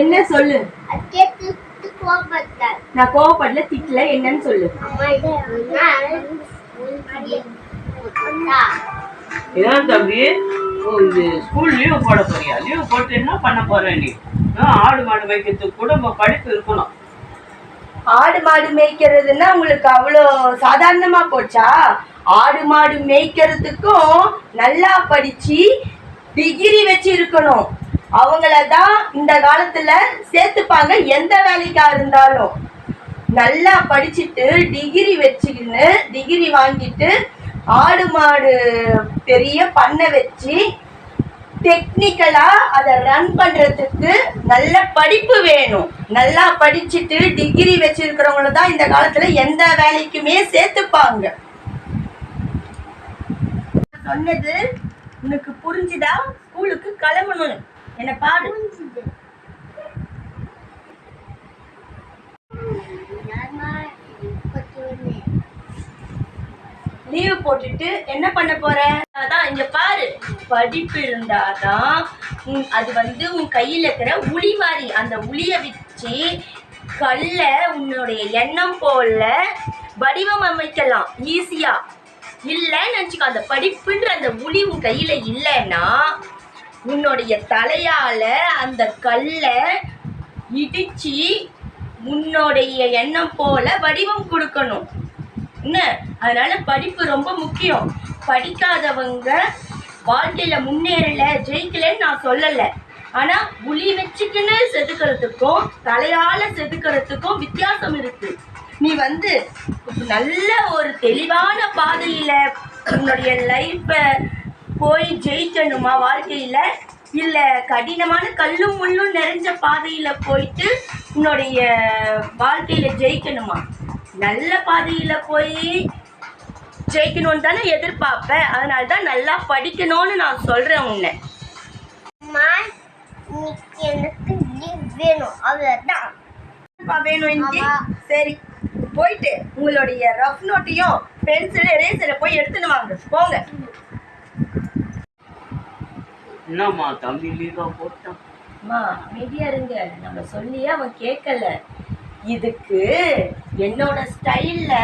என்ன சொல்லு? நான் கோவப்படல திட்டல என்னன்னு சொல்லு. அம்மா இது அண்ணா ஏன் தம்பி? இது ஸ்கூல் லீவு போட போறியா? லீவு போட்டு என்ன பண்ண போற நீ? ஆடு மாடு வைக்கிறதுக்கு கூட படிப்பு இருக்கணும். ஆடு மாடு மேய்க்கிறதுன்னா உங்களுக்கு அவ்வளோ சாதாரணமா போச்சா? ஆடு மாடு மேய்க்கிறதுக்கும் நல்லா படிச்சு டிகிரி வச்சு இருக்கணும். அவங்கள தான் இந்த காலத்துல சேர்த்துப்பாங்க. எந்த வேலைக்கா இருந்தாலும். நல்லா படிச்சுட்டு டிகிரி வச்சுக்கின்னு டிகிரி வாங்கிட்டு ஆடு மாடு பெரிய பண்ணை வச்சு டெக்னிக்கலா அதை ரன் பண்றதுக்கு நல்ல படிப்பு வேணும். நல்லா படிச்சுட்டு டிகிரி வச்சிருக்கிறவங்கள தான் இந்த காலத்துல எந்த வேலைக்குமே சேர்த்துப்பாங்க. சொன்னது உனக்கு புரிஞ்சுதா? ஸ்கூலுக்கு கிளம்பணும். என்ன பாரு லீவு போட்டுட்டு என்ன பண்ண போற? அதான் இங்க பாரு. படிப்பு இருந்தாதான் அது வந்து உன் கையில இருக்கிற உளிவாரி அந்த உளிய வச்சு கல்ல உன்னுடைய எண்ணம் போல வடிவம் அமைக்கலாம். ஈஸியா இல்லைன்னு நினச்சிக்கோ அந்த படிப்புன்ற அந்த உளி உன் கையில இல்லைன்னா உன்னுடைய தலையால அந்த கல்லை இடிச்சு உன்னுடைய எண்ணம் போல வடிவம் கொடுக்கணும். என்ன? அதனால படிப்பு ரொம்ப முக்கியம். படிக்காதவங்க வாழ்க்கையில முன்னேறல ஜெயிக்கலன்னு நான் சொல்லல. ஆனா புலி வச்சுக்கின்னு செதுக்கிறதுக்கும் தலையால செதுக்கிறதுக்கும் வித்தியாசம் இருக்கு. நீ வந்து நல்ல ஒரு தெளிவான பாதையில உன்னுடைய லைஃப்பை போய் ஜெயிக்கணுமா வாழ்க்கையில? இல்ல கடினமான கல்லும் முள்ளும் நிறைஞ்ச பாதையில போயிட்டு உன்னுடைய வாழ்க்கையில ஜெயிக்கணுமா? நல்ல பாதையில போய் ஜெயிக்கணும்னு தானே எதிர்பார்ப்ப. அதனால தான் நல்லா படிக்கணும்னு நான் சொல்றேன் உன்னை. வேணும். அவ்வளோதான் வேணும். சரி போயிட்டு உங்களுடைய ரஃப் நோட்டையும் பென்சில் எரேசரை போய் எடுத்துன்னு வாங்க. போங்க. என்னம்மா தம்பி லீவா போட்டான் அம்மா அமைதியா இருங்க. நம்ம சொல்லியே அவன் கேட்கல இதுக்கு என்னோட ஸ்டைல்ல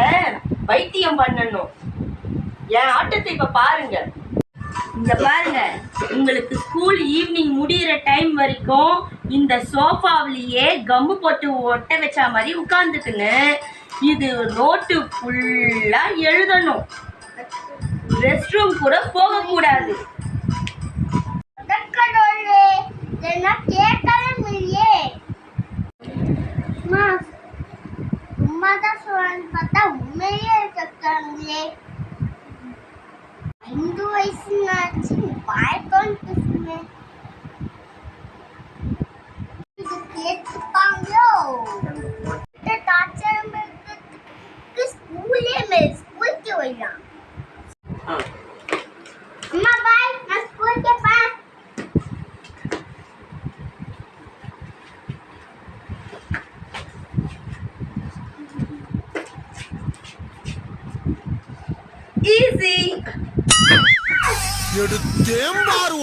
வைத்தியம் பண்ணணும். என் ஆட்டத்தை இப்ப பாருங்க. இந்த பாருங்க உங்களுக்கு ஸ்கூல் ஈவினிங் முடியிற டைம் வரைக்கும் இந்த சோஃபாவிலேயே கம்மு போட்டு ஒட்ட வச்ச மாதிரி உட்காந்துக்குன்னு இது நோட்டு ஃபுல்லா எழுதணும். ரெஸ்ட் ரூம் கூட போகக்கூடாது. ಇದನ್ನ ಕೇಕಲ್ಲಿ ಮಿಡಿಯೇ ಮಾಸ್ ತುಂಬದ ಸ್ವರ್ಣಪದ ಒಮ್ಮೆಯೇ ಕಕ್ಕಂದ್ರೆ ಐದು ವಯಸ್ಸಿನಾಚೆ ಬಾಯ್ಕೊಂಡು ಕುಸ್ಮೆ ಇದು ಕೇಕ್ ತಕ್ಕಂಗ್ಲೋ ఈజీ ఎడుతేం వారు